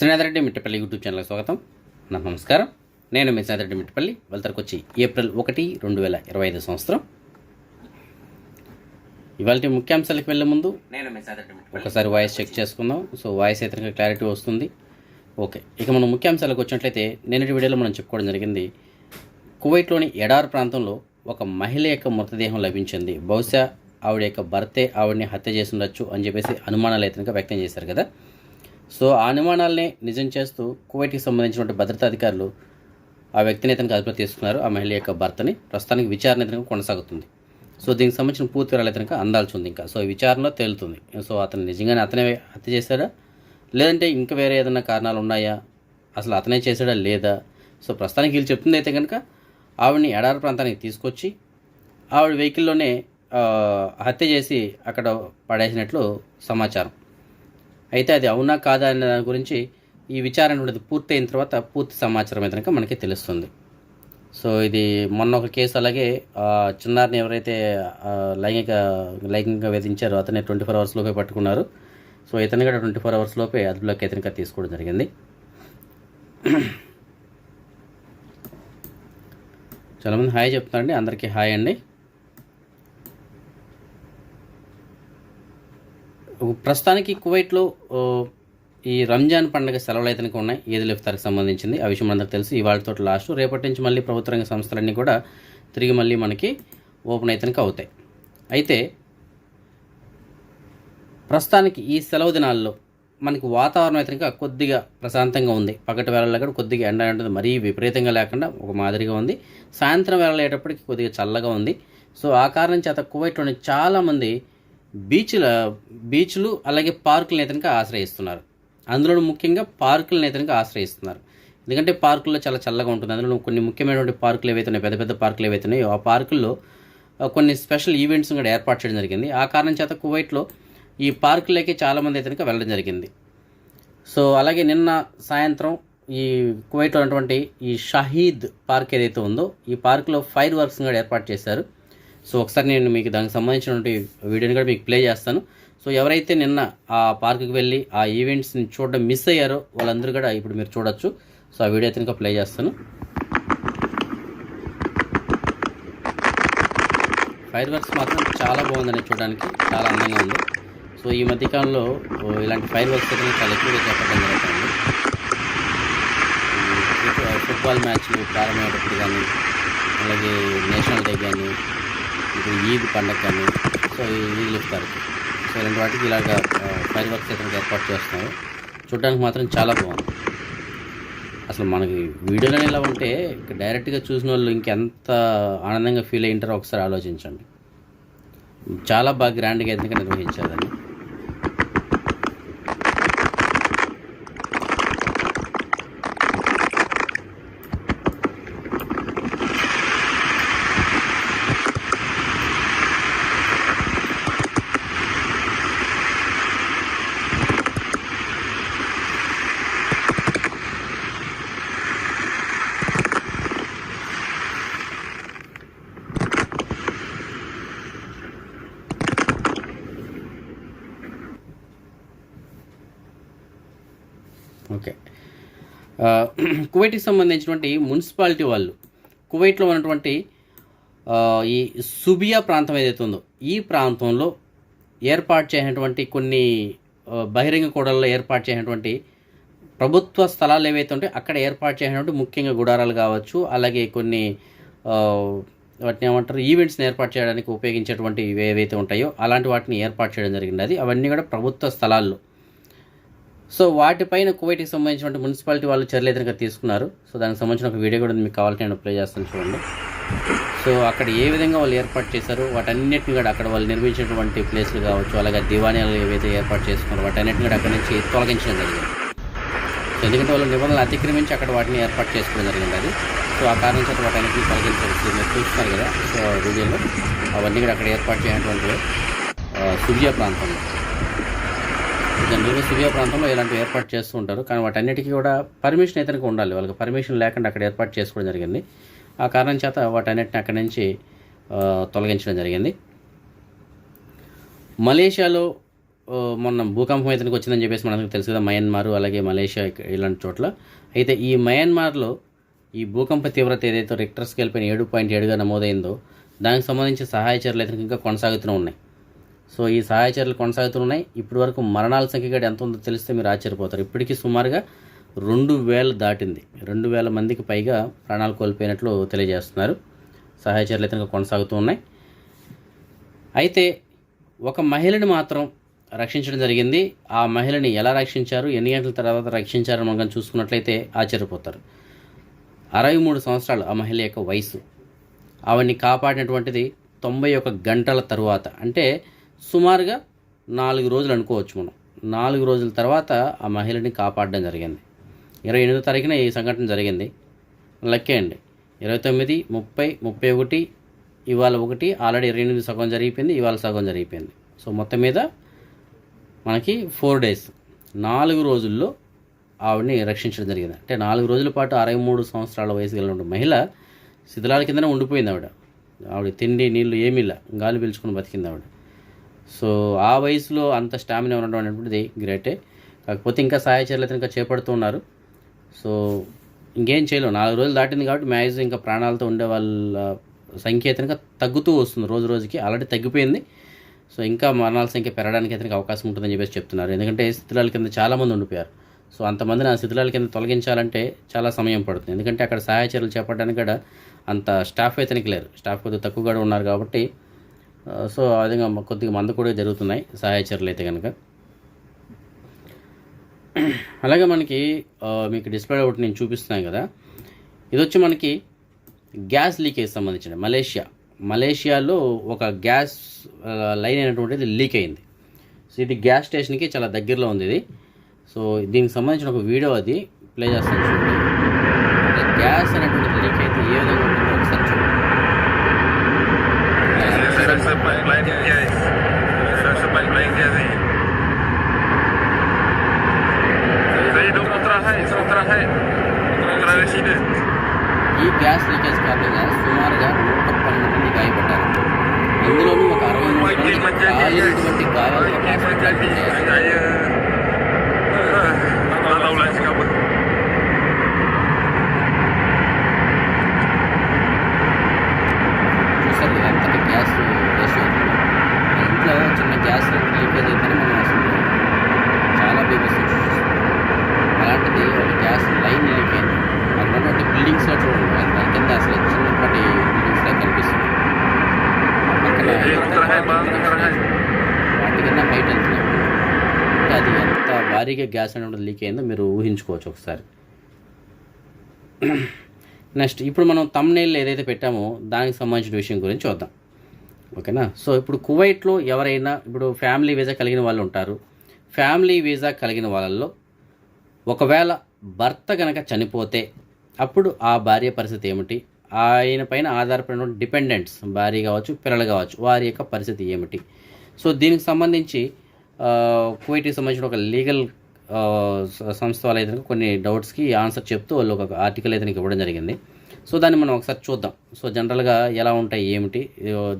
Srinatha Reddy Mittapalli YouTube ఛానల్కి స్వాగతం. నా నమస్కారం. నేను మీ శ్రీనాథరెడ్డి మిట్టపల్లి. వచ్చి ఏప్రిల్ ఒకటి రెండు వేల ఇరవై ఐదు సంవత్సరం. ఇవాళ ముఖ్యాంశాలకు వెళ్ళే ముందు నేను. ఒకసారి వాయిస్ చెక్ చేసుకుందాం. సో వాయిస్ అయితే క్లారిటీ వస్తుంది. ఓకే. ఇక మనం ముఖ్యాంశాలకు వచ్చినట్లయితే నిన్నటి వీడియోలో మనం చెప్పుకోవడం జరిగింది కువైట్లోని ఎడార్ ప్రాంతంలో ఒక మహిళ యొక్క మృతదేహం లభించింది. బహుశా ఆవిడ యొక్క భర్తే ఆవిడని హత్య చేసి ఉండొచ్చు అని చెప్పేసి అనుమానాలు అయితే వ్యక్తం చేశారు కదా. సో ఆ అనుమానాలనే నిజం చేస్తూ కువైట్కి సంబంధించినటువంటి భద్రతా అధికారులు ఆ వ్యక్తిని ఇతనికి అదుపులో తీసుకున్నారు. ఆ మహిళ యొక్క భర్తని ప్రస్తుతానికి విచారణ ఇతనికి కొనసాగుతుంది. సో దీనికి సంబంధించిన పూర్తి వివరాలు ఇతనికి అందాల్సి ఉంది ఇంకా. సో విచారణలో తేలుతుంది. సో అతను నిజంగానే అతనే హత్య చేశాడా? లేదంటే ఇంకా వేరే ఏదైనా కారణాలు ఉన్నాయా? అసలు అతనే చేశాడా లేదా? సో ప్రస్తుతానికి వీళ్ళు చెప్తుంది అయితే కనుక ఆవిడని ఎడారి ప్రాంతానికి తీసుకొచ్చి ఆవిడ వెహికల్లోనే హత్య చేసి అక్కడ పడేసినట్లు సమాచారం. అయితే అది అవునా కాదా అనే దాని గురించి ఈ విచారణ ఉండదు పూర్తయిన తర్వాత పూర్తి సమాచారం అయితే కనుక మనకి తెలుస్తుంది. సో ఇది మొన్న ఒక కేసు అలాగే చిన్నారిని ఎవరైతే లైంగిక లైంగికంగా వేధించారో అతనే ట్వంటీ ఫోర్ అవర్స్ లోపే పట్టుకున్నారు. సో ఇతను కూడా ట్వంటీ ఫోర్ అవర్స్ లోపే అదుపులోకి ఇతనిక తీసుకోవడం జరిగింది. చాలామంది హాయ్ చెప్తున్నారండి అందరికీ హాయ్ అండి. ప్రస్తుతానికి కువైట్లో ఈ రంజాన్ పండుగ సెలవులు అయితే ఉన్నాయి. ఈదుల్ ఇఫ్తార్కి సంబంధించింది. ఆ విషయం అందరికి తెలుసు. ఇవాళతో లాస్ట్ రేపటి నుంచి మళ్ళీ ప్రభుత్వ రంగ సంస్థలన్నీ కూడా తిరిగి మళ్ళీ మనకి ఓపెన్ అయితే అవుతాయి. అయితే ప్రస్తుతానికి ఈ సెలవు దినాల్లో మనకి వాతావరణం అయితే కొద్దిగా ప్రశాంతంగా ఉంది. పగటి వేళల్లో కూడా కొద్దిగా ఎండ ఉంటుంది మరీ విపరీతంగా లేకుండా ఒక మాదిరిగా ఉంది. సాయంత్రం వేళ అయ్యేటప్పటికి కొద్దిగా చల్లగా ఉంది. సో ఆ కారణం చేత కువైట్లోని చాలామంది బీచ్ల బీచ్లు అలాగే పార్కులను అయితే ఆశ్రయిస్తున్నారు. అందులో ముఖ్యంగా పార్కులను అయితే ఆశ్రయిస్తున్నారు. ఎందుకంటే పార్కుల్లో చాలా చల్లగా ఉంటుంది. అందులో కొన్ని ముఖ్యమైనటువంటి పార్కులు ఏవైతే ఉన్నాయో పెద్ద పెద్ద పార్కులు ఏవైతే ఉన్నాయో ఆ పార్కుల్లో కొన్ని స్పెషల్ ఈవెంట్స్ కూడా ఏర్పాటు చేయడం జరిగింది. ఆ కారణం చేత కువైట్లో ఈ పార్కులకి చాలామంది అయితే వెళ్ళడం జరిగింది. సో అలాగే నిన్న సాయంత్రం ఈ కువైట్లో ఉన్నటువంటి ఈ షహీద్ పార్క్ ఏదైతే ఉందో ఈ పార్కులో ఫైర్ వర్క్స్ కూడా ఏర్పాటు చేశారు. సో ఒకసారి నేను మీకు దానికి సంబంధించినటువంటి వీడియోని కూడా మీకు ప్లే చేస్తాను. సో ఎవరైతే నిన్న ఆ పార్కుకి వెళ్ళి ఆ ఈవెంట్స్ని చూడడం మిస్ అయ్యారో వాళ్ళందరూ కూడా ఇప్పుడు మీరు చూడొచ్చు. సో ఆ వీడియో అయితే ఇంకా ప్లే చేస్తాను. ఫైర్ వర్క్స్ మాత్రం చాలా బాగుందండి చూడడానికి. చాలా అందంగా ఉంది. సో ఈ మధ్యకాలంలో ఇలాంటి ఫైర్ వర్క్స్ అయితే చాలా ఎక్కువగా చేపట్టడం జరుగుతుంది. ఫుట్బాల్ మ్యాచ్లు ప్రారంభమయ్యేటప్పుడు కానీ అలాగే నేషనల్ డే కానీ ఇప్పుడు ఈద్ పండగ కానీ సో ఈ ఈద్ ఇఫ్తార్కి సో ఇలాంటి వాటికి ఇలాగ ఫైర్ వర్క్స్ అయితే ఏర్పాటు చేస్తున్నారు చూడడానికి మాత్రం చాలా బాగుంది. అసలు మనకి వీడియోలో ఇలా ఉంటే డైరెక్ట్గా చూసిన వాళ్ళు ఇంకెంత ఆనందంగా ఫీల్ అయ్యింటారో ఒకసారి ఆలోచించండి. చాలా బాగా గ్రాండ్గా ఎందుకు నిర్వహించారని ఓకే ఆ, కువైట్కి సంబంధించినటువంటి మున్సిపాలిటీ వాళ్ళు కువైట్లో ఉన్నటువంటి ఈ సుబియా ప్రాంతం ఏదైతే ఉందో ఈ ప్రాంతంలో ఏర్పాటు చేసినటువంటి కొన్ని బహిరంగ కూడల్లో ఏర్పాటు చేసినటువంటి ప్రభుత్వ స్థలాలు ఏవైతే ఉంటాయో అక్కడ ఏర్పాటు చేసినటువంటి ముఖ్యంగా గుడారాలు కావచ్చు అలాగే కొన్ని వాటిని ఏమంటారు ఈవెంట్స్ని ఏర్పాటు చేయడానికి ఉపయోగించేటువంటి ఏవైతే ఉంటాయో అలాంటి వాటిని ఏర్పాటు చేయడం జరిగింది. అది అవన్నీ కూడా ప్రభుత్వ స్థలాల్లో. సో వాటిపైన కువైట్కి సంబంధించినటువంటి మున్సిపాలిటీ వాళ్ళు చర్యలు అయితే తీసుకున్నారు. సో దానికి సంబంధించిన ఒక వీడియో కూడా మీకు కావాలంటే నేను ప్లే చేస్తాను చూడండి. సో అక్కడ ఏ విధంగా వాళ్ళు ఏర్పాటు చేశారు వాటన్నిటిని కూడా అక్కడ వాళ్ళు నిర్మించినటువంటి ప్లేస్లు కావచ్చు అలాగే దివాణాలు ఏవైతే ఏర్పాటు చేసుకున్నారో వాటన్నిటిని కూడా అక్కడ నుంచి తొలగించడం జరిగింది. ఎందుకంటే వాళ్ళు నిబంధనలు అతిక్రమించి అక్కడ వాటిని ఏర్పాటు చేసుకోవడం జరిగింది అది. సో ఆ కారణం చేత వాటన్నిటిని తొలగించారు. మీరు చూస్తున్నారు కదా సో వీడియోలో అవన్నీ కూడా అక్కడ ఏర్పాటు చేయనటువంటి సుజియా సుబియా ప్రాంతంలో. జనరల్గా సిరియా ప్రాంతంలో ఇలాంటివి ఏర్పాటు చేస్తూ ఉంటారు. కానీ వాటన్నిటికీ కూడా పర్మిషన్ అయితే ఉండాలి. వాళ్ళకి పర్మిషన్ లేకుండా అక్కడ ఏర్పాటు చేసుకోవడం జరిగింది. ఆ కారణం చేత వాటన్నిటిని అక్కడి నుంచి తొలగించడం జరిగింది. మలేషియాలో మొన్న భూకంపం అయితే వచ్చిందని చెప్పేసి మనకు తెలుసు కదా మయన్మార్ అలాగే మలేషియా ఇలాంటి చోట్ల. అయితే ఈ మయన్మార్లో ఈ భూకంప తీవ్రత ఏదైతే రిక్టర్ స్కేల్ పైన ఏడు పాయింట్ ఏడుగా నమోదైందో దానికి సంబంధించి సహాయ చర్యలు అయితే ఇంకా కొనసాగుతూనే ఉన్నాయి. సో ఈ సహాయ చర్యలు కొనసాగుతున్నాయి. ఇప్పటి వరకు మరణాల సంఖ్య కూడా ఎంత ఉందో తెలిస్తే మీరు ఆశ్చర్యపోతారు. ఇప్పటికీ సుమారుగా రెండు వేలు దాటింది. రెండు వేల మందికి పైగా ప్రాణాలు కోల్పోయినట్లు తెలియజేస్తున్నారు. సహాయ చర్యలు అయితే ఇంకా కొనసాగుతూ ఉన్నాయి. అయితే ఒక మహిళని మాత్రం రక్షించడం జరిగింది. ఆ మహిళని ఎలా రక్షించారు? ఎన్ని గంటల తర్వాత రక్షించారని మనం చూసుకున్నట్లయితే ఆశ్చర్యపోతారు. అరవై మూడు సంవత్సరాలు ఆ మహిళ యొక్క వయసు. ఆవిడ్ని కాపాడినటువంటిది తొంభై ఒక గంటల తరువాత. అంటే సుమారుగా నాలుగు రోజులు అనుకోవచ్చు మనం. నాలుగు రోజుల తర్వాత ఆ మహిళని కాపాడడం జరిగింది. ఇరవై ఎనిమిదో తారీఖున ఈ సంఘటన జరిగింది. లక్కే అండి. ఇరవై తొమ్మిది ముప్పై ముప్పై ఒకటి ఇవాళ ఒకటి ఆల్రెడీ ఇరవై ఎనిమిది సగం జరిగిపోయింది ఇవాళ సగం జరిగిపోయింది. సో మొత్తం మీద మనకి ఫోర్ డేస్ నాలుగు రోజుల్లో ఆవిడని రక్షించడం జరిగింది. అంటే నాలుగు రోజుల పాటు అరవై మూడు సంవత్సరాల వయసు కలిగిన మహిళ శిథిలాల కిందనే ఉండిపోయింది ఆవిడ. ఆవిడ తిండి నీళ్ళు ఏమీ ఇలా గాలి పీల్చుకుని బతికింది ఆవిడ. సో ఆ వయసులో అంత స్టామినా ఉండడం అనేటువంటిది గ్రేటే. కాకపోతే ఇంకా సహాయ చర్యలు అయితే ఇంకా చేపడుతూ ఉన్నారు. సో ఇంకేం చేయలేము నాలుగు రోజులు దాటింది కాబట్టి మ్యాక్సిమం ఇంకా ప్రాణాలతో ఉండే వాళ్ళ సంఖ్య అయితే తగ్గుతూ వస్తుంది. రోజు రోజుకి ఆల్రెడీ తగ్గిపోయింది. సో ఇంకా మరణాల సంఖ్య పెరగడానికి అయితే అవకాశం ఉంటుందని చెప్పేసి చెప్తున్నారు. ఎందుకంటే శిథిలాల కింద చాలామంది ఉండిపోయారు. సో అంతమందిని ఆ శిథిలాల కింద తొలగించాలంటే చాలా సమయం పడుతుంది. ఎందుకంటే అక్కడ సహాయ చర్యలు చేపట్టడానికి కూడా అంత స్టాఫ్ అయితే లేరు. స్టాఫ్ కొద్దిగా తక్కువ కూడా ఉన్నారు కాబట్టి సో ఆ విధంగా కొద్దిగా మంద కూడా జరుగుతున్నాయి. సహాయచర్యలు అయితే కనుక అలాగే మనకి మీకు డిస్ప్లే ఒకటి నేను చూపిస్తున్నాను కదా. ఇది వచ్చి మనకి గ్యాస్ లీకేజ్ సంబంధించిన మలేషియా. మలేషియాలో ఒక గ్యాస్ లైన్ అయినటువంటిది లీక్ అయింది. సో ఇది గ్యాస్ స్టేషన్కి చాలా దగ్గరలో ఉంది ఇది. సో దీనికి సంబంధించిన ఒక వీడియో అది ప్లే చేస్తాను చూడండి. గ్యాస్ అనేటువంటిది లీక్ అయితే ఏ విధంగా सर से बाइक लाइन किया है सर से बाइक लाइन किया नहीं सही लोग उतरा है इसमें उतरा है उतरा है सीधे ये गैस लीकेज का आपने गैस सोमार हज़ार नौ छप्पन मीटर इकाई बटा इन दिनों भी बता रहा हूँ कोई एक पंचायत की कोई एक पंचायत की आई है लाउलाइन का భారీగా గ్యాస్ అనేది లీక్ అయిందో మీరు ఊహించుకోవచ్చు ఒకసారి. నెక్స్ట్ ఇప్పుడు మనం తమ్నేల్ ఏదైతే పెట్టామో దానికి సంబంధించిన విషయం గురించి చూద్దాం. ఓకేనా? సో ఇప్పుడు కువైట్లో ఎవరైనా ఇప్పుడు ఫ్యామిలీ వీసా కలిగిన వాళ్ళు ఉంటారు. ఫ్యామిలీ వీసా కలిగిన వాళ్ళల్లో ఒకవేళ భర్త కనుక చనిపోతే అప్పుడు ఆ భార్య పరిస్థితి ఏమిటి? ఆయన పైన ఆధారపడిన డిపెండెంట్స్ భార్య కావచ్చు పిల్లలు కావచ్చు వారి యొక్క పరిస్థితి ఏమిటి? సో దీనికి సంబంధించి కువైట్కి సంబంధించిన ఒక లీగల్ సంస్థ వాళ్ళు అయితే కొన్ని డౌట్స్కి ఆన్సర్ చెప్తూ వాళ్ళు ఒక ఆర్టికల్ అయితే ఇవ్వడం జరిగింది. సో దాన్ని మనం ఒకసారి చూద్దాం. సో జనరల్గా ఎలా ఉంటాయి ఏమిటి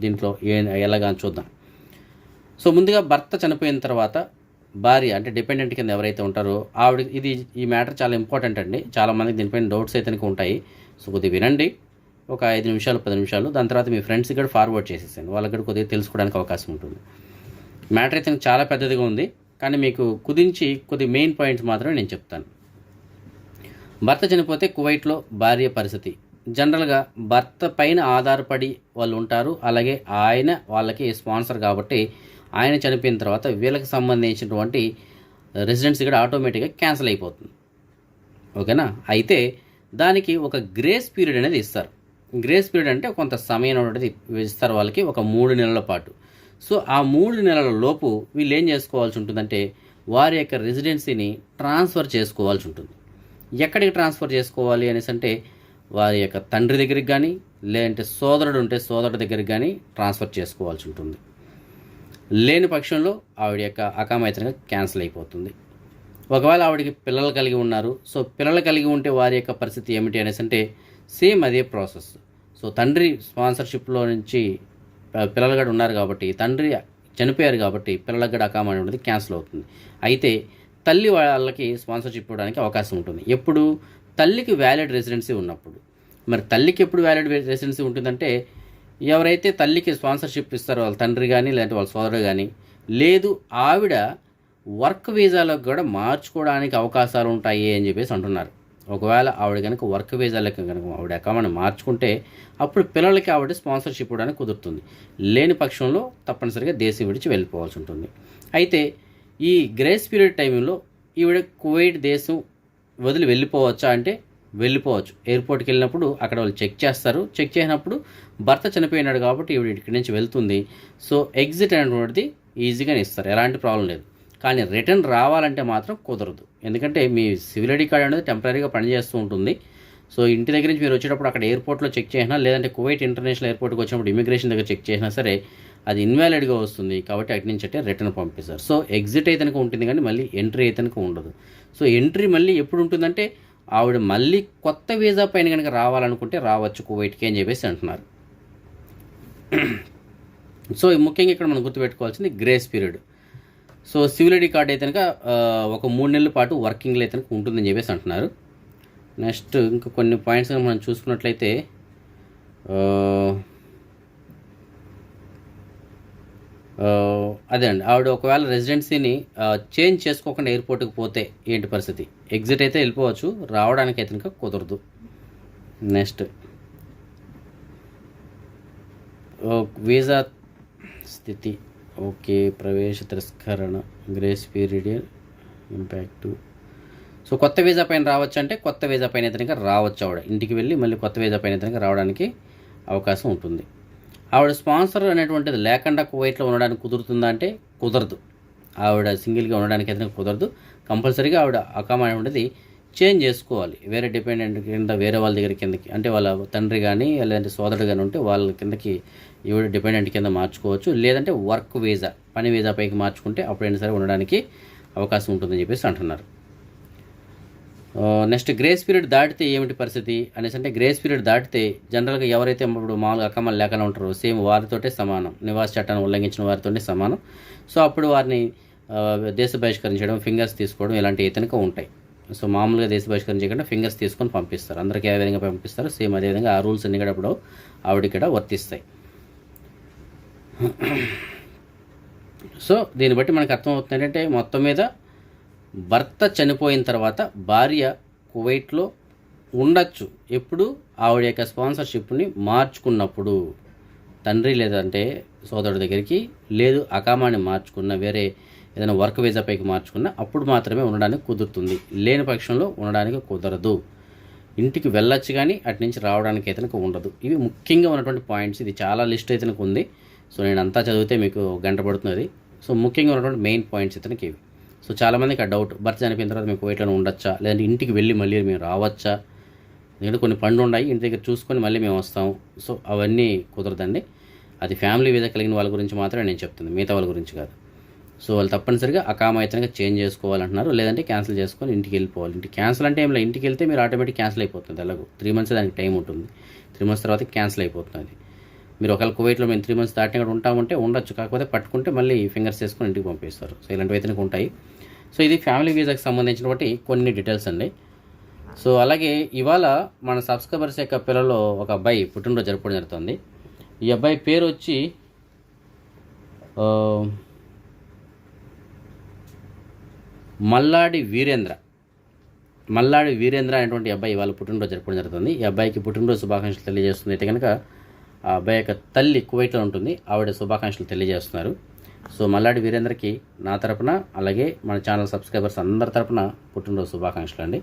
దీంట్లో ఏ ఎలాగా అని చూద్దాం. సో ముందుగా భర్త చనిపోయిన తర్వాత భార్య అంటే డిపెండెంట్ కింద ఎవరైతే ఉంటారో ఆవిడ ఇది ఈ మ్యాటర్ చాలా ఇంపార్టెంట్ అండి. చాలామందికి దీనిపైన డౌట్స్ అయితే ఉంటాయి. సో కొద్దిగా వినండి. ఒక ఐదు నిమిషాలు పది నిమిషాలు. దాని తర్వాత మీ ఫ్రెండ్స్ కూడా ఫార్వర్డ్ చేసేసాను వాళ్ళకి కూడా కొద్దిగా తెలుసుకోవడానికి అవకాశం ఉంటుంది. మ్యాటర్ అయితే చాలా పెద్దదిగా ఉంది. కానీ మీకు కుదించి కొద్ది మెయిన్ పాయింట్స్ మాత్రమే నేను చెప్తాను. భర్త చనిపోతే కువైట్లో భార్య పరిస్థితి. జనరల్గా భర్త పైన ఆధారపడి వాళ్ళు ఉంటారు. అలాగే ఆయన వాళ్ళకి స్పాన్సర్ కాబట్టి ఆయన చనిపోయిన తర్వాత వీళ్ళకి సంబంధించినటువంటి రెసిడెన్సీ కూడా ఆటోమేటిక్గా క్యాన్సిల్ అయిపోతుంది. ఓకేనా? అయితే దానికి ఒక గ్రేస్ పీరియడ్ అనేది ఇస్తారు. గ్రేస్ పీరియడ్ అంటే కొంత సమయం అనేది ఇస్తారు వాళ్ళకి ఒక మూడు నెలల పాటు. సో ఆ మూడు నెలల లోపు వీళ్ళు ఏం చేసుకోవాల్సి ఉంటుందంటే వారి యొక్క రెసిడెన్సీని ట్రాన్స్ఫర్ చేసుకోవాల్సి ఉంటుంది. ఎక్కడికి ట్రాన్స్ఫర్ చేసుకోవాలి అనేసి అంటే వారి యొక్క తండ్రి దగ్గరికి కానీ లేదంటే సోదరుడు ఉంటే సోదరుడి దగ్గరికి కానీ ట్రాన్స్ఫర్ చేసుకోవాల్సి ఉంటుంది. లేని పక్షంలో ఆవిడ యొక్క అకామైతంగా క్యాన్సిల్ అయిపోతుంది. ఒకవేళ ఆవిడకి పిల్లలు కలిగి ఉన్నారు సో పిల్లలు కలిగి ఉంటే వారి యొక్క పరిస్థితి ఏమిటి అనేసి అంటే సేమ్ అదే ప్రాసెస్ సో తండ్రి స్పాన్సర్షిప్లో నుంచి పిల్లలు కూడా ఉన్నారు కాబట్టి తండ్రి చనిపోయారు కాబట్టి పిల్లలకు కూడా అకామా అనేది క్యాన్సిల్ అవుతుంది. అయితే తల్లి వాళ్ళకి స్పాన్సర్షిప్ ఇవ్వడానికి అవకాశం ఉంటుంది. ఎప్పుడు? తల్లికి వ్యాలిడ్ రెసిడెన్సీ ఉన్నప్పుడు. మరి తల్లికి ఎప్పుడు వ్యాలిడ్ రెసిడెన్సీ ఉంటుందంటే ఎవరైతే తల్లికి స్పాన్సర్షిప్ ఇస్తారో వాళ్ళ తండ్రి కానీ లేదంటే వాళ్ళ సోదరుడు కానీ లేదు ఆవిడ వర్క్ వీసాలకు కూడా మార్చుకోవడానికి అవకాశాలు ఉంటాయి అని చెప్పేసి అంటున్నారు. ఒకవేళ ఆవిడ కనుక వర్క్ వీసాలకు కనుక ఆవిడ అకౌంట్ని మార్చుకుంటే అప్పుడు పిల్లలకి ఆవిడ స్పాన్సర్షిప్ ఇవ్వడానికి కుదురుతుంది. లేని పక్షంలో తప్పనిసరిగా దేశం విడిచి వెళ్ళిపోవాల్సి ఉంటుంది. అయితే ఈ గ్రేస్ పీరియడ్ టైంలో ఈవిడ కువైట్ దేశం వదిలి వెళ్ళిపోవచ్చా అంటే వెళ్ళిపోవచ్చు. ఎయిర్పోర్ట్కి వెళ్ళినప్పుడు అక్కడ వాళ్ళు చెక్ చేస్తారు. చెక్ చేసినప్పుడు భర్త చనిపోయినాడు కాబట్టి ఈవిడ ఇక్కడి నుంచి వెళ్తుంది. సో ఎగ్జిట్ అనేటువంటిది ఈజీగానే ఇస్తారు. ఎలాంటి ప్రాబ్లం లేదు. కానీ రిటర్న్ రావాలంటే మాత్రం కుదరదు. ఎందుకంటే మీ సివిల్ ఐడి కార్డ్ అనేది టెంపరీగా పనిచేస్తూ ఉంటుంది. సో ఇంటి దగ్గర నుంచి మీరు వచ్చేటప్పుడు అక్కడ ఎయిర్పోర్ట్లో చెక్ చేసినా లేదంటే కువైట్ ఇంటర్నేషనల్ ఎయిర్పోర్ట్కి వచ్చినప్పుడు ఇమిగ్రేషన్ దగ్గర చెక్ చేసినా సరే అది ఇన్వాలిడ్గా వస్తుంది. కాబట్టి అటు నుంచి అంటే రిటర్న్ పంపిస్తారు. సో ఎగ్జిట్ అయితే ఉంటుంది కానీ మళ్ళీ ఎంట్రీ అయితేనక ఉండదు. సో ఎంట్రీ మళ్ళీ ఎప్పుడు ఉంటుందంటే ఆవిడ మళ్ళీ కొత్త వీసా పైన కనుక రావాలనుకుంటే రావచ్చు కువైట్కి అని చెప్పేసి అంటున్నారు. సో ముఖ్యంగా ఇక్కడ మనం గుర్తుపెట్టుకోవాల్సింది grace period so civil ID card అయితే కనుక ఒక మూడు నెలల పాటు వర్కింగ్లో అయితే కనుక ఉంటుందని చెప్పేసి అంటున్నారు. నెక్స్ట్ ఇంకా కొన్ని పాయింట్స్ మనం చూసుకున్నట్లయితే అదే అండి. ఆవిడ ఒకవేళ రెసిడెన్సీని చేంజ్ చేసుకోకుండా ఎయిర్పోర్ట్కి పోతే ఏంటి పరిస్థితి? ఎగ్జిట్ అయితే వెళ్ళిపోవచ్చు రావడానికి అయితే ఇంకా కుదరదు. నెక్స్ట్ వీసా స్థితి. ఓకే ప్రవేశ తిరస్కరణ గ్రేస్ పీరియడ్ ఇంపాక్ట్ సో కొత్త వీజా పైన రావచ్చు అంటే కొత్త వీజా పైన అయితే రావచ్చు ఆవిడ. ఇంటికి వెళ్ళి మళ్ళీ కొత్త వీజా పైన అయితే రావడానికి అవకాశం ఉంటుంది. ఆవిడ స్పాన్సర్ అనేటువంటిది లేకుండా కువైట్లో ఉండడానికి కుదురుతుందా అంటే కుదరదు. ఆవిడ సింగిల్గా ఉండడానికి అయితే కుదరదు. కంపల్సరీగా ఆవిడ అకామా అనేటువంటిది చేంజ్ చేసుకోవాలి. వేరే డిపెండెంట్ కింద వేరే వాళ్ళ దగ్గర కిందకి అంటే వాళ్ళ తండ్రి కానీ లేదంటే సోదరుడు కానీ ఉంటే వాళ్ళ కిందకి ఈవిడ డిపెండెంట్ కింద మార్చుకోవచ్చు. లేదంటే వర్క్ వీజా పని వీజా పైకి మార్చుకుంటే అప్పుడైనా సరే ఉండడానికి అవకాశం ఉంటుందని చెప్పేసి అంటున్నారు. నెక్స్ట్ గ్రేస్ పీరియడ్ దాటితే ఏమిటి పరిస్థితి అనేసి అంటే గ్రేస్ పీరియడ్ దాటితే జనరల్గా ఎవరైతే ఇప్పుడు మామూలుగా అక్కమ్మలు లేకుండా ఉంటారో సేమ్ వారితోటే సమానం. నివాస చట్టాన్ని ఉల్లంఘించిన వారితోనే సమానం. సో అప్పుడు వారిని దేశ బహిష్కరించడం ఫింగర్స్ తీసుకోవడం ఇలాంటి ఇతనిక ఉంటాయి. సో మామూలుగా దేశ బహిష్కరణ చేయకుండా ఫింగర్స్ తీసుకొని పంపిస్తారు. అందరికీ ఏ విధంగా పంపిస్తారు సేమ్ అదే విధంగా ఆ రూల్స్ అన్ని కూడా ఇప్పుడు ఆవిడకి వర్తిస్తాయి. సో దీన్ని బట్టి మనకు అర్థమవుతుంది ఏంటంటే మొత్తం మీద భర్త చనిపోయిన తర్వాత భార్య కువైట్లో ఉండొచ్చు. ఎప్పుడు ఆవిడ యొక్క స్పాన్సర్షిప్ని మార్చుకున్నప్పుడు తండ్రి లేదంటే సోదరుడి దగ్గరికి లేదు అకామాని మార్చుకున్న వేరే ఏదైనా వర్క్ వీజాపైకి మార్చుకున్న అప్పుడు మాత్రమే ఉండడానికి కుదురుతుంది. లేని పక్షంలో ఉండడానికి కుదరదు. ఇంటికి వెళ్ళొచ్చు కానీ అటు నుంచి రావడానికి అయితే ఉండదు. ఇవి ముఖ్యంగా ఉన్నటువంటి పాయింట్స్. ఇది చాలా లిస్ట్ అయితే ఉంది. సో నేను అంతా చదివితే మీకు గంట పడుతున్నది. సో ముఖ్యంగా ఉన్నటువంటి మెయిన్ పాయింట్స్ ఇతనికి ఇవి. సో చాలామందికి ఆ డౌట్ భర్త చనిపోయిన తర్వాత మీకు కువైట్లో ఉండొచ్చా? లేదంటే ఇంటికి వెళ్ళి మళ్ళీ మేము రావచ్చా? ఎందుకంటే కొన్ని పండ్లు ఉన్నాయి. ఇంటి దగ్గర చూసుకొని మళ్ళీ మేము వస్తాం. సో అవన్నీ కుదరదండి. అది ఫ్యామిలీ వీసా కలిగిన వాళ్ళ గురించి మాత్రమే నేను చెప్తుంది. మిగతా వాళ్ళ గురించి కాదు. సో వాళ్ళు తప్పనిసరిగా అకామాయితంగా చేంజ్ చేసుకోవాలంటున్నారు. లేదంటే క్యాన్సిల్ చేసుకొని ఇంటికి వెళ్ళిపోవాలి. ఇంటికి క్యాన్సిల్ అంటే ఏం ఇంటికి వెళ్తే మీరు ఆటోమేటిక్ క్యాన్సిల్ అయిపోతుంది ఎలాగో. త్రీ మంత్స్ దానికి టైం ఉంటుంది. త్రీ మంత్స్ తర్వాత క్యాన్సిల్ అయిపోతుంది. మీరు ఒకవేళ కువైట్లో మేము త్రీ మంత్స్ దాటిన కూడా ఉంటామంటే ఉండొచ్చు. కాకపోతే పట్టుకుంటే మళ్ళీ ఫింగర్స్ వేసుకొని ఇంటికి పంపిస్తారు. సో ఇలాంటివి అయితే ఉంటాయి. సో ఇది ఫ్యామిలీ వీసాకి సంబంధించినటువంటి కొన్ని డీటెయిల్స్ అండి. సో అలాగే ఇవాళ మన సబ్స్క్రైబర్స్ యొక్క పిల్లలు ఒక అబ్బాయి పుట్టినరోజు జరుపుకోవడం జరుగుతుంది. ఈ అబ్బాయి పేరు వచ్చి ఆ, మల్లాడి వీరేంద్ర. మల్లాడి వీరేంద్ర అనేటువంటి అబ్బాయి వాళ్ళ పుట్టినరోజు జరపడం జరుగుతుంది. ఈ అబ్బాయికి పుట్టినరోజు శుభాకాంక్షలు తెలియజేస్తుంది అయితే కనుక ఆ అబ్బాయి యొక్క తల్లి కువైట్లో ఉంటుంది. ఆవిడ శుభాకాంక్షలు తెలియజేస్తున్నారు. సో మల్లాడి వీరేంద్రకి నా తరపున అలాగే మన ఛానల్ సబ్స్క్రైబర్స్ అందరి తరపున పుట్టినరోజు శుభాకాంక్షలు అండి.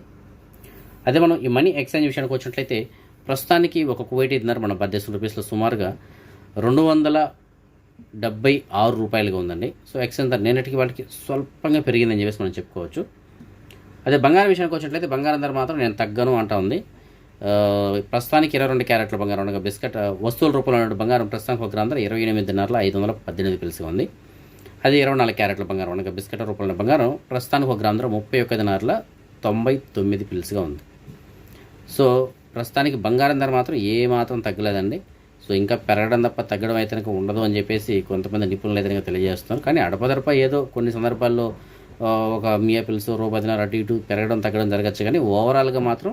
అదే మనం ఈ మనీ ఎక్స్చేంజ్ విషయానికి వచ్చినట్లయితే ప్రస్తుతానికి ఒక కువైట్ దినార్ మన పద్దెనిమిది రూపీస్లో సుమారుగా రెండు వందల డెబ్బై ఆరు రూపాయలుగా ఉందండి. సో ఎక్స్చేంజ్ ధర నిన్నటికి వాళ్ళకి స్వల్పంగా పెరిగిందని చెప్పేసి మనం చెప్పుకోవచ్చు. అదే బంగారం విషయానికి వచ్చినట్లయితే బంగారం ధర మాత్రం నేను తగ్గను అంటా ఉంది. ప్రస్తుతానికి ఇరవై రెండు క్యారెట్ల బంగారం ఉండగా బిస్కెట్ వస్తువుల రూపంలో ఉన్న బంగారం ప్రస్తుతానికి ఒక గ్రామ ధర ఇరవై ఎనిమిదిన్నరలో ఐదు వందల పద్దెనిమిది పిలిసి ఉంది. అది ఇరవై నాలుగు క్యారెట్ల బంగారం ఉండగా బిస్కెట్ రూపంలో ఉన్న బంగారం ప్రస్తుతానికి ఒక గ్రామ ధర ముప్పై ఒకదిన్నరల తొంభై తొమ్మిది పిలిసిగా ఉంది. సో ప్రస్తుతానికి బంగారం ధర మాత్రం ఏ మాత్రం తగ్గలేదండి. సో ఇంకా పెరగడం తప్ప తగ్గడం అయితే కనుక ఉండదు అని చెప్పేసి కొంతమంది నిపుణులు అయితే కనుక తెలియజేస్తున్నారు. కానీ అడపదడప ఏదో కొన్ని సందర్భాల్లో ఒక మియా పిల్స్ రూపదినారు అటు ఇటు పెరగడం తగ్గడం జరగచ్చు కానీ ఓవరాల్గా మాత్రం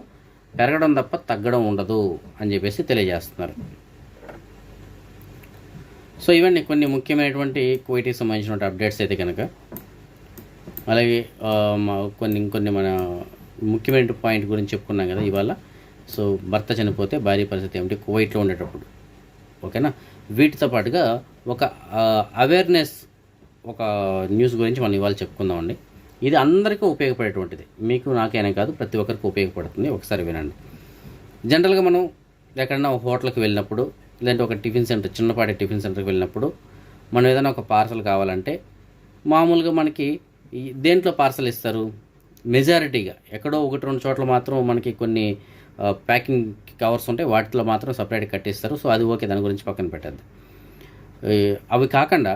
పెరగడం తప్ప తగ్గడం ఉండదు అని చెప్పేసి తెలియజేస్తున్నారు. సో ఇవన్నీ కొన్ని ముఖ్యమైనటువంటి కువైటీకి సంబంధించినటువంటి అప్డేట్స్ అయితే కనుక. అలాగే మా కొన్ని ఇంకొన్ని మన ముఖ్యమైన పాయింట్ గురించి చెప్పుకున్నాం కదా ఇవాళ. సో భర్త చనిపోతే భారీ పరిస్థితి ఏమిటి? కువైట్లో ఉండేటప్పుడు. ఓకేనా? వీటితో పాటుగా ఒక అవేర్నెస్ ఒక న్యూస్ గురించి మనం ఇవాళ చెప్పుకుందామండి. ఇది అందరికీ ఉపయోగపడేటువంటిది. మీకు నాకైనా కాదు ప్రతి ఒక్కరికి ఉపయోగపడుతుంది. ఒకసారి వినండి. జనరల్గా మనం ఎక్కడైనా ఒక హోటల్కి వెళ్ళినప్పుడు లేదంటే ఒక టిఫిన్ సెంటర్ చిన్నపాటి టిఫిన్ సెంటర్కి వెళ్ళినప్పుడు మనం ఏదైనా ఒక పార్సల్ కావాలంటే మామూలుగా మనకి ఈ దేంట్లో పార్సల్ ఇస్తారు? మెజారిటీగా ఎక్కడో ఒకటి రెండు చోట్ల మాత్రం మనకి కొన్ని ప్యాకింగ్ కవర్స్ ఉంటాయి వాటిలో మాత్రం సపరేట్ కట్టిస్తారు. సో అది ఓకే దాని గురించి పక్కన పెట్టద్దు. అవి కాకుండా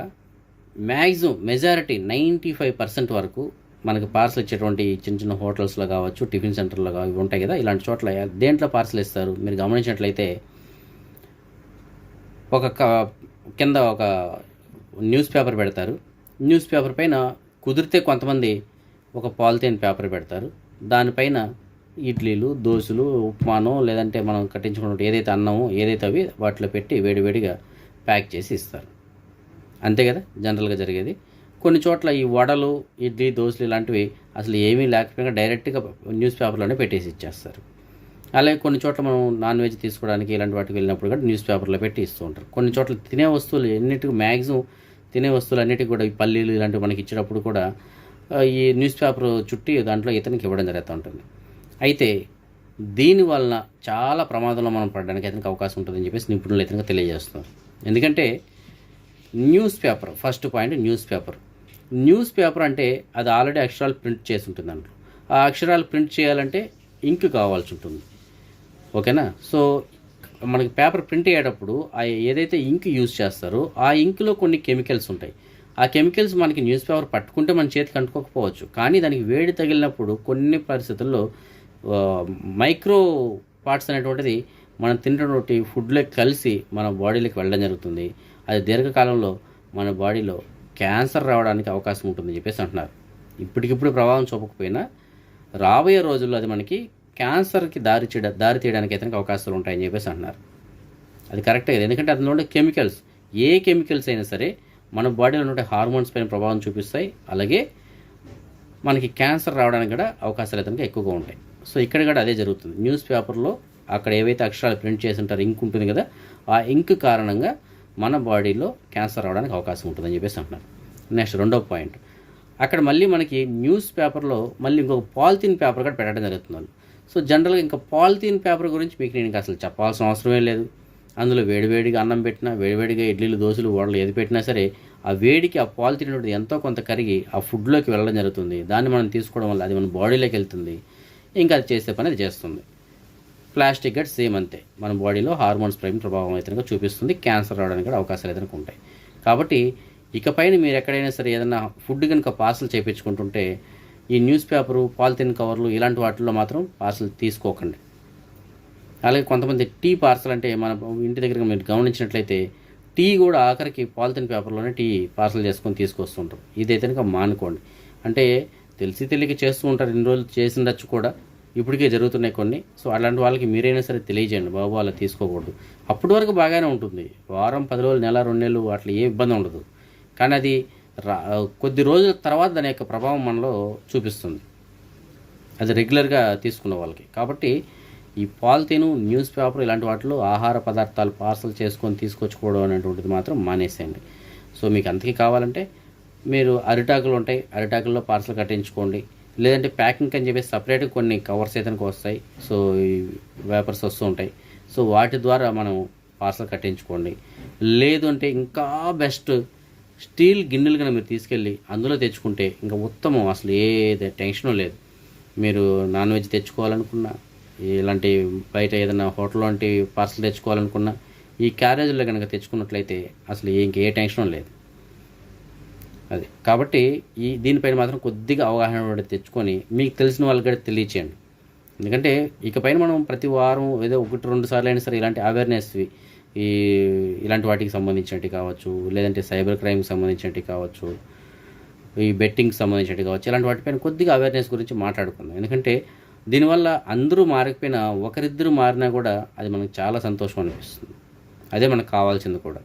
maximum majority ninety five percent వరకు మనకు పార్సల్ ఇచ్చేటువంటి చిన్న చిన్న హోటల్స్లో కావచ్చు టిఫిన్ సెంటర్లో కావచ్చు ఇవి ఉంటాయి కదా ఇలాంటి చోట్ల దేంట్లో పార్సల్ ఇస్తారు? మీరు గమనించినట్లయితే ఒక కింద ఒక న్యూస్ పేపర్ పెడతారు. న్యూస్ పేపర్ పైన కుదిరితే కొంతమంది ఒక పాలిథీన్ పేపర్ పెడతారు. దానిపైన ఇడ్లీలు దోశలు ఉప్మానో లేదంటే మనం కట్టించుకున్న ఏదైతే అన్నమో ఏదైతే అవి వాటిలో పెట్టి వేడివేడిగా ప్యాక్ చేసి ఇస్తారు. అంతే కదా? జనరల్గా జరిగేది. కొన్ని చోట్ల ఈ వడలు ఇడ్లీ దోశలు ఇలాంటివి అసలు ఏమీ లేకపోయినా డైరెక్ట్గా న్యూస్ పేపర్లోనే పెట్టేసి ఇచ్చేస్తారు. అలాగే కొన్ని చోట్ల మనం నాన్ వెజ్ తీసుకోవడానికి ఇలాంటి వాటికి వెళ్ళినప్పుడు కూడా న్యూస్ పేపర్లో పెట్టి ఇస్తూ ఉంటారు. కొన్ని చోట్ల తినే వస్తువులు ఎన్నిటికి మ్యాక్సిమం తినే వస్తువులు అన్నిటికీ కూడా ఈ పల్లీలు ఇలాంటివి మనకి ఇచ్చేటప్పుడు కూడా ఈ న్యూస్ పేపర్ చుట్టి దాంట్లో ఇతనికి ఇవ్వడం జరుగుతూ ఉంటుంది. అయితే దీని వలన చాలా ప్రమాదంలో మనం పడడానికి అతనికి అవకాశం ఉంటుందని చెప్పేసి నిపుణులు ఇతనికి తెలియజేస్తున్నారు. ఎందుకంటే newspaper first point newspaper. Newspaper అంటే అది ఆల్రెడీ అక్షరాలు ప్రింట్ చేసి ఉంటుంది దాంట్లో ఆ అక్షరాలు ప్రింట్ చేయాలంటే ఇంక్ కావాల్సి ఉంటుంది. ఓకేనా? సో మనకి పేపర్ ప్రింట్ అయ్యేటప్పుడు ఆ ఏదైతే ఇంక్ యూజ్ చేస్తారో ఆ ఇంక్లో కొన్ని కెమికల్స్ ఉంటాయి. ఆ కెమికల్స్ మనకి న్యూస్ పేపర్ పట్టుకుంటే మన చేతికి అంటుకోకపోవచ్చు. కానీ దానికి వేడి తగిలినప్పుడు కొన్ని పరిస్థితుల్లో మైక్రో పార్ట్స్ అనేటువంటిది మనం తింటున్నటువంటి ఫుడ్లోకి కలిసి మన బాడీలోకి వెళ్ళడం జరుగుతుంది. అది దీర్ఘకాలంలో మన బాడీలో క్యాన్సర్ రావడానికి అవకాశం ఉంటుందని చెప్పేసి అంటున్నారు. ఇప్పటికిప్పుడు ప్రభావం చూపకపోయినా రాబోయే రోజుల్లో అది మనకి క్యాన్సర్కి దారి చేయడ దారి తీయడానికి అయితే అవకాశాలు ఉంటాయని చెప్పేసి అంటున్నారు. అది కరెక్టే కదా. ఎందుకంటే అందులో ఉండే కెమికల్స్ ఏ కెమికల్స్ అయినా సరే మన బాడీలో ఉండే హార్మోన్స్ పైన ప్రభావం చూపిస్తాయి. అలాగే మనకి క్యాన్సర్ రావడానికి కూడా అవకాశాలు అయితే ఎక్కువగా ఉంటాయి. సో ఇక్కడ కూడా అదే జరుగుతుంది. న్యూస్ పేపర్లో అక్కడ ఏవైతే అక్షరాలు ప్రింట్ చేసి ఉంటారో ఇంక్ ఉంటుంది కదా ఆ ఇంక్ కారణంగా మన బాడీలో క్యాన్సర్ రావడానికి అవకాశం ఉంటుందని చెప్పేసి అంటున్నారు. నెక్స్ట్ రెండో పాయింట్. అక్కడ మళ్ళీ మనకి న్యూస్ పేపర్లో మళ్ళీ ఇంకొక పాలిథిన్ పేపర్ కూడా పెట్టడం జరుగుతుంది. సో జనరల్గా ఇంకా పాలిథిన్ పేపర్ గురించి మీకు నేను ఇంకా అసలు చెప్పాల్సిన అవసరమే లేదు. అందులో వేడివేడిగా అన్నం పెట్టినా వేడివేడిగా ఇడ్లీలు దోశలు వడలు ఏది పెట్టినా సరే ఆ వేడికి ఆ పాలిథిన్ ఎంతో కొంత కరిగి ఆ ఫుడ్లోకి వెళ్ళడం జరుగుతుంది. దాన్ని మనం తీసుకోవడం వల్ల అది మన బాడీలోకి వెళ్తుంది. ఇంకా అది చేసే పని అది చేస్తుంది. ప్లాస్టిక్ గట్ సేమ్ అంతే. మన బాడీలో హార్మోన్స్ ప్రైమ్ ప్రభావం అయితే చూపిస్తుంది. క్యాన్సర్ రావడానికి కూడా అవకాశాలు అయితే ఉంటాయి. కాబట్టి ఇకపైన మీరు ఎక్కడైనా సరే ఏదైనా ఫుడ్ కనుక పార్సల్ చేయించుకుంటుంటే ఈ న్యూస్ పేపరు పాలిథిన్ కవర్లు ఇలాంటి వాటిల్లో మాత్రం పార్సల్ తీసుకోకండి. అలాగే కొంతమంది టీ పార్సల్ అంటే మన ఇంటి దగ్గర మీరు గమనించినట్లయితే టీ కూడా ఆఖరికి పాలిథిన్ పేపర్లోనే టీ పార్సల్ చేసుకొని తీసుకొస్తుంటారు. ఇదైతే కనుక మానుకోండి. అంటే తెలిసి తెలియక చేస్తూ ఉంటారు. ఇన్ని రోజులు చేసిండొచ్చు కూడా. ఇప్పటికే జరుగుతున్నాయి కొన్ని. సో అలాంటి వాళ్ళకి మీరైనా సరే తెలియజేయండి. బాబు అలా తీసుకోకూడదు. అప్పటి వరకు బాగానే ఉంటుంది. వారం పది రోజులు నెల రెండు నెలలు అట్లా ఏ ఇబ్బంది ఉండదు. కానీ అది రా కొద్ది రోజుల తర్వాత దాని యొక్క ప్రభావం మనలో చూపిస్తుంది. అది రెగ్యులర్గా తీసుకున్న వాళ్ళకి. కాబట్టి ఈ పాలిథీన్ న్యూస్ పేపర్ ఇలాంటి వాటిలో ఆహార పదార్థాలు పార్సల్ చేసుకొని తీసుకొచ్చుకోవడం అనేటువంటిది మాత్రం మానేసేయండి. సో మీకు అంతకీ కావాలంటే మీరు అరిటాకులు ఉంటాయి అరిటాకుల్లో పార్సల్ కట్టించుకోండి. లేదంటే ప్యాకింగ్ అని చెప్పేసి సపరేట్గా కొన్ని కవర్స్ అయితే వస్తాయి. సో ఈ వేపర్స్ వస్తూ ఉంటాయి. సో వాటి ద్వారా మనం పార్సల్ కట్టించుకోండి. లేదు అంటే ఇంకా బెస్ట్ స్టీల్ గిన్నెలు కనుక మీరు తీసుకెళ్ళి అందులో తెచ్చుకుంటే ఇంకా ఉత్తమం. అసలు ఏ టెన్షన్ లేదు. మీరు నాన్ వెజ్ తెచ్చుకోవాలనుకున్నా ఇలాంటి బయట ఏదైనా హోటల్ లాంటి పార్సల్ తెచ్చుకోవాలనుకున్నా ఈ క్యారేజ్లో కనుక తెచ్చుకున్నట్లయితే అసలు ఇంకే టెన్షన్ లేదు. అది. కాబట్టి ఈ దీనిపైన మాత్రం కొద్దిగా అవగాహన కూడా తెచ్చుకొని మీకు తెలిసిన వాళ్ళకి కూడా తెలియచేయండి. ఎందుకంటే ఇకపైన మనం ప్రతి వారం ఏదో ఒకటి రెండు సార్లు అయినా సరే ఇలాంటి అవేర్నెస్వి ఈ ఇలాంటి వాటికి సంబంధించినవి కావచ్చు లేదంటే సైబర్ క్రైమ్కి సంబంధించినవి కావచ్చు ఈ బెట్టింగ్కి సంబంధించినవి కావచ్చు ఇలాంటి వాటిపైన కొద్దిగా అవేర్నెస్ గురించి మాట్లాడుకుందాం. ఎందుకంటే దీనివల్ల అందరూ మారకపోయినా ఒకరిద్దరు మారినా కూడా అది మనకు చాలా సంతోషం అనిపిస్తుంది. అదే మనకు కావాల్సింది కూడా.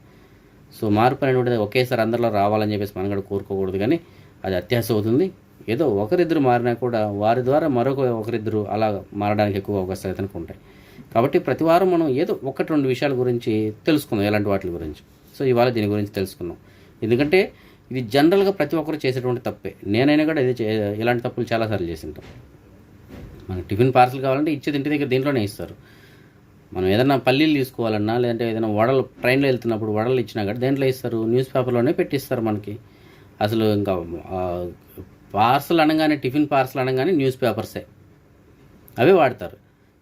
సో మార్పు అనేటువంటిది ఒకేసారి అందరిలో రావాలని చెప్పేసి మనం కూడా కోరుకోకూడదు కానీ అది అత్యాశ అవుతుంది. ఏదో ఒకరిద్దరు మారినా కూడా వారి ద్వారా మరొక ఒకరిద్దరు అలా మారడానికి ఎక్కువ అవకాశాలు అయితే ఉంటాయి. కాబట్టి ప్రతి వారం మనం ఏదో ఒకటి రెండు విషయాల గురించి తెలుసుకుందాం ఎలాంటి వాటి గురించి. సో ఇవాళ దీని గురించి తెలుసుకుందాం. ఎందుకంటే ఇది జనరల్గా ప్రతి ఒక్కరు చేసేటువంటి తప్పే. నేనైనా కూడా ఇది ఇలాంటి తప్పులు చాలాసార్లు చేసి ఉంటాం మనకి టిఫిన్ పార్సల్ కావాలంటే ఇచ్చేది ఇంటి దగ్గర దీంట్లోనే ఇస్తారు. మనం ఏదైనా పల్లీలు తీసుకోవాలన్నా లేదంటే ఏదైనా వడలు ట్రైన్లో వెళ్తున్నప్పుడు వడలు ఇచ్చినా కానీ దేంట్లో ఇస్తారు న్యూస్ పేపర్లోనే పెట్టిస్తారు మనకి. అసలు ఇంకా పార్సల్ అనగానే టిఫిన్ పార్సల్ అనగానే న్యూస్ పేపర్సే. అవే వాడతారు.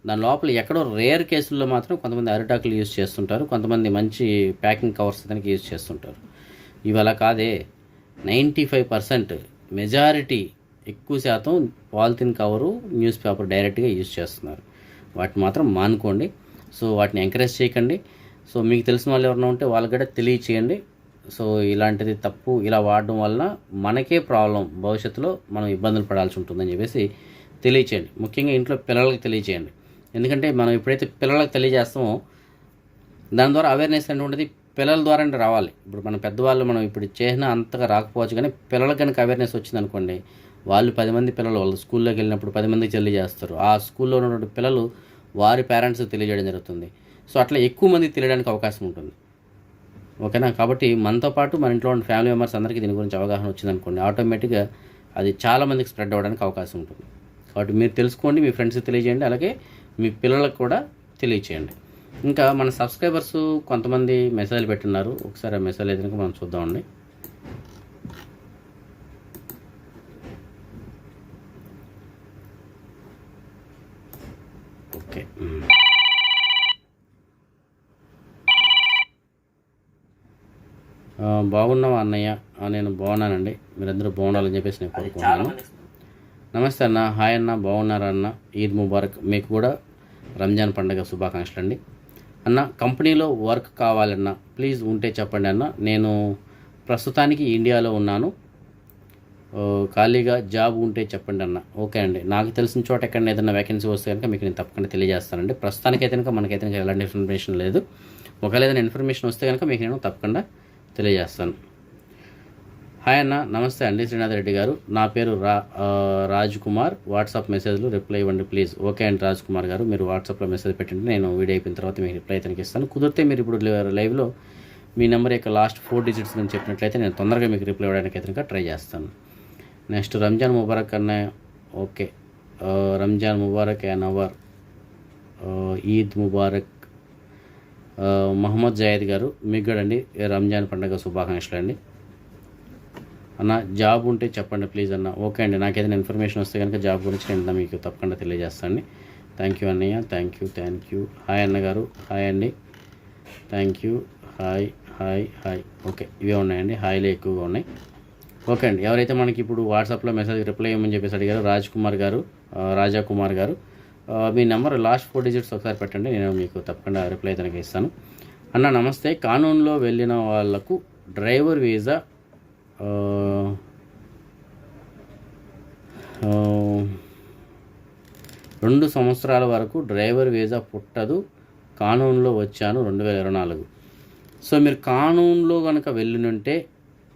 దాని లోపల ఎక్కడో రేర్ కేసుల్లో మాత్రం కొంతమంది అరిటాకులు యూజ్ చేస్తుంటారు కొంతమంది మంచి ప్యాకింగ్ కవర్స్ దానికి యూజ్ చేస్తుంటారు. ఇవి కాదే నైంటీ ఫైవ్ పర్సెంట్ మెజారిటీ ఎక్కువ శాతం పాలిథిన్ కవరు న్యూస్ పేపర్ డైరెక్ట్గా యూజ్ చేస్తున్నారు. వాటిని మాత్రం మానుకోండి. సో వాటిని ఎంకరేజ్ చేయకండి. సో మీకు తెలిసిన వాళ్ళు ఎవరైనా ఉంటే వాళ్ళకి కూడా తెలియచేయండి. సో ఇలాంటిది తప్పు ఇలా వాడడం వలన మనకే ప్రాబ్లం భవిష్యత్తులో మనం ఇబ్బందులు పడాల్సి ఉంటుందని చెప్పేసి తెలియచేయండి. ముఖ్యంగా ఇంట్లో పిల్లలకి తెలియచేయండి. ఎందుకంటే మనం ఎప్పుడైతే పిల్లలకు తెలియజేస్తామో దాని ద్వారా అవేర్నెస్ అనేటువంటిది పిల్లల ద్వారా రావాలి. ఇప్పుడు మన పెద్దవాళ్ళు మనం ఇప్పుడు చేసిన అంతగా రాకపోవచ్చు కానీ పిల్లలకు కనుక అవేర్నెస్ వచ్చిందనుకోండి వాళ్ళు పది మంది పిల్లలు వాళ్ళు స్కూల్లోకి వెళ్ళినప్పుడు పది మందికి తెలియజేస్తారు. ఆ స్కూల్లో ఉన్నటువంటి పిల్లలు వారి పేరెంట్స్ తెలియజేయడం జరుగుతుంది. సో అట్లా ఎక్కువ మంది తెలియడానికి అవకాశం ఉంటుంది. ఓకేనా? కాబట్టి మనతో పాటు మన ఇంట్లో ఉన్న ఫ్యామిలీ మెంబర్స్ అందరికీ దీని గురించి అవగాహన వచ్చిందనుకోండి. ఆటోమేటిక్గా అది చాలా మందికి స్ప్రెడ్ అవ్వడానికి అవకాశం ఉంటుంది. కాబట్టి మీరు తెలుసుకోండి మీ ఫ్రెండ్స్కి తెలియజేయండి అలాగే మీ పిల్లలకు కూడా తెలియచేయండి. ఇంకా మన సబ్స్క్రైబర్స్ కొంతమంది మెసేజ్లు పెట్టున్నారు. ఒకసారి ఆ మెసేజ్ అయితే మనం చూద్దామండి ఓకే మ్మ్. ఆ, బాగున్నావా అన్నయ్య? నేను బాగున్నానండి. మీరందరూ బాగుండాలని చెప్పేసి నేను కోరుకుంటున్నాను. నమస్తే అన్న. హాయ్ అన్న. బాగున్నారా అన్న? ఈద్ ముబారక్. మీకు కూడా రంజాన్ పండుగ శుభాకాంక్షలు అండి అన్న కంపెనీలో వర్క్ కావాలన్న ప్లీజ్ ఉంటే చెప్పండి అన్న. నేను ప్రస్తుతానికి ఇండియాలో ఉన్నాను. ఖాళీగా జాబ్ ఉంటే చెప్పండి అన్న. ఓకే అండి. నాకు తెలిసిన చోట ఎక్కడ ఏదైనా వేకెన్సీ వస్తే కనుక మీకు నేను తప్పకుండా తెలియజేస్తానండి. ప్రస్తుతానికి అయితే కనుక మనకైతే ఎలాంటి ఇన్ఫర్మేషన్ లేదు. ఒకవేళ ఏదైనా ఇన్ఫర్మేషన్ వస్తే కనుక మీకు నేను తప్పకుండా తెలియజేస్తాను. హాయ్ అన్న నమస్తే అండి శ్రీనాథ్ రెడ్డి గారు. నా పేరు రా రాజ్ కుమార్ వాట్సాప్ మెసేజ్లు రిప్లై ఇవ్వండి ప్లీజ్. ఓకే అండి రాజ్ కుమార్ గారు మీరు వాట్సాప్లో మెసేజ్ పెట్టండి నేను వీడియో అయిపోయిన తర్వాత మీకు రిప్లై అయితే ఇస్తాను. కుదిరితే మీరు ఇప్పుడు లైవ్లో మీ నెంబర్ యొక్క లాస్ట్ ఫోర్ డిజిట్స్ నేను చెప్పినట్లయితే నేను తొందరగా మీకు రిప్లై ఇవ్వడానికి అయితే ట్రై చేస్తాను. నెక్స్ట్ రంజాన్ ముబారక్ అన్న ఓకే. రంజాన్ ముబారక్ అన్ అవర్ ఈద్ ముబారక్ మహమ్మద్ జాయిద్ గారు మీకు కూడా అండి రంజాన్ పండుగ శుభాకాంక్షలు అండి. అన్న జాబ్ ఉంటే చెప్పండి ప్లీజ్ అన్న. ఓకే అండి నాకు ఏదైనా ఇన్ఫర్మేషన్ వస్తే కనుక జాబ్ గురించి నేను మీకు తప్పకుండా తెలియజేస్తాను థ్యాంక్ యూ అన్నయ్య thank you thank you hi అన్న గారు హాయ్ అండి. Thank you hi hi hi okay ఇవే ఉన్నాయండి హాయ్లే ఎక్కువగా ఉన్నాయి. ఓకే అండి ఎవరైతే మనకి ఇప్పుడు వాట్సాప్లో మెసేజ్ రిప్లై ఇవ్వమని చెప్పేసి అడిగారు రాజ్ కుమార్ గారు రాజా కుమార్ గారు మీ నెంబర్ లాస్ట్ ఫోర్ డిజిట్స్ ఒకసారి పెట్టండి నేను మీకు తప్పకుండా రిప్లై తనకి ఇస్తాను. అన్న నమస్తే. కానూన్లో వెళ్ళిన వాళ్ళకు డ్రైవర్ వీసా రెండు సంవత్సరాల వరకు డ్రైవర్ వీసా పుట్టదు. కానూన్లో వచ్చాను రెండు వేల ఇరవై నాలుగు. సో మీరు కానూన్లో కనుక వెళ్ళినుంటే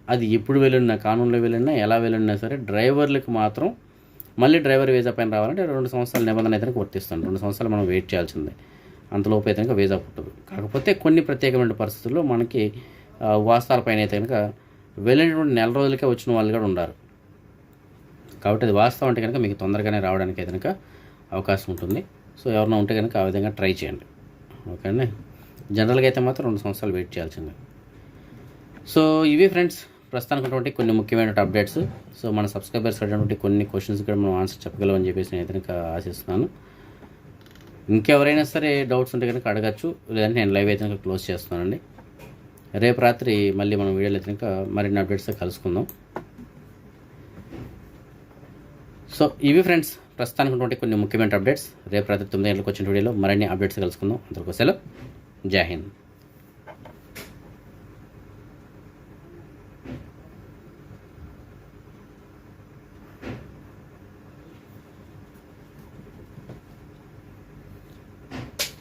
అది ఎప్పుడు వెళ్ళినా కానూన్లో వెళ్ళినా ఎలా వెళ్ళినా సరే డ్రైవర్లకు మాత్రం మళ్ళీ డ్రైవర్ వీజా పైన రావాలంటే రెండు సంవత్సరాల నిబంధన అయితే వర్తిస్తాను రెండు సంవత్సరాలు మనం వెయిట్ చేయాల్సిందే. అంతలోపు అయితే కనుక వీసా పుట్టదు. కాకపోతే కొన్ని ప్రత్యేకమైన పరిస్థితుల్లో మనకి వాస్తవాలపైన అయితే కనుక వెళ్ళినటువంటి నెల రోజులకే వచ్చిన వాళ్ళు కూడా ఉన్నారు కాబట్టి అది వాస్తవం అంటే కనుక మీకు తొందరగానే రావడానికి అయితే కనుక అవకాశం ఉంటుంది. సో ఎవరైనా ఉంటే కనుక ఆ విధంగా ట్రై చేయండి. ఓకే అండి జనరల్గా అయితే మాత్రం రెండు సంవత్సరాలు వెయిట్ చేయాల్సిందే. సో ఇవి ఫ్రెండ్స్ ప్రస్తుతానికి ఉన్నటువంటి కొన్ని ముఖ్యమైన అప్డేట్స్ సో మన సబ్స్క్రైబర్స్ అటువంటి కొన్ని క్వశ్చన్స్ కూడా మనం ఆన్సర్ చెప్పగలమని చెప్పేసి నేను అయితే ఆశిస్తున్నాను. ఇంకెవరైనా సరే డౌట్స్ ఉంటే కనుక అడగచ్చు. లేదంటే నేను లైవ్ అయితే క్లోజ్ చేస్తున్నానండి. రేపు రాత్రి మళ్ళీ మనం వీడియోలో అయితే కనుక మరిన్ని అప్డేట్స్ కలుసుకుందాం. సో ఇవి ఫ్రెండ్స్ ప్రస్తుతానికి ఉన్నటువంటి కొన్ని ముఖ్యమైన అప్డేట్స్ రేపు రాత్రి తొమ్మిది గంటలకు వచ్చిన వీడియోలో మరిన్ని అప్డేట్స్ కలుసుకుందాం. అందరికీ సెలవు. జై హింద్.